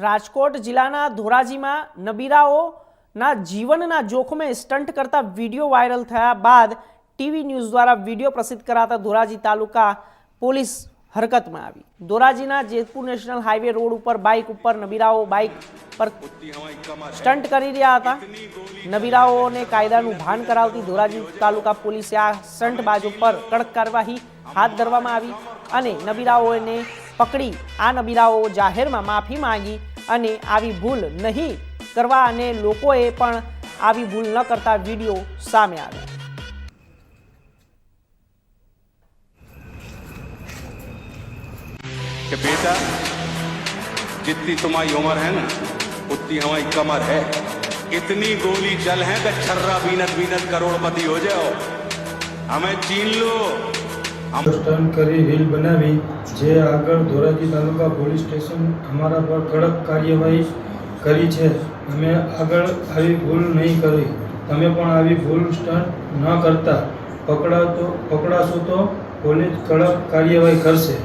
રાજકોટ જિલ્લાના ધોરાજીમાં નબીરાઓ ના જીવન ના જોખમે સ્ટન્ટ કરતા વિડિયો વાયરલ થયા બાદ ટીવી ન્યૂઝ દ્વારા વિડિયો પ્રસિદ્ધ કરાતા ધોરાજી તાલુકા પોલીસ હરકતમાં આવી ધોરાજી ના જેતપુર નેશનલ હાઈવે રોડ ઉપર બાઈક ઉપર નબીરાઓ બાઈક પર સ્ટન્ટ કરી રહ્યા હતા નબીરાઓ એ કાયદાનું ભંગ કરાવતી ધોરાજી તાલુકા પોલીસ આ સ્ટંટबाजों પર કડક કાર્યવાહી હાથ ધરવામાં આવી અને નબીરાઓને પકડી આ નબીરાઓ જાહેરમાં માફી માંગી અને આવી ભૂલ નહીં કરવા અને લોકોએ પણ આવી ભૂલ ન કરતા વિડીયો સામે આવ્યો कि बेटा जितनी तुम्हारी उम्र है ना उतनी हमारी कमर है इतनी गोली चल है कि छर्रा बीनत बीनत करोड़पति हो जाओ हमें छीन लो ટર્ન કરી રીલ બનાવી જે આગળ ધોરાજી તાલુકા પોલીસ સ્ટેશન અમારા પર કડક કાર્યવાહી કરી છે અમે આગળ આવી ભૂલ નહીં કરી તમે પણ આવી ભૂલ સ્ટન્ટ ન કરતા પકડાતો પકડાશો તો પોલીસ કડક કાર્યવાહી કરશે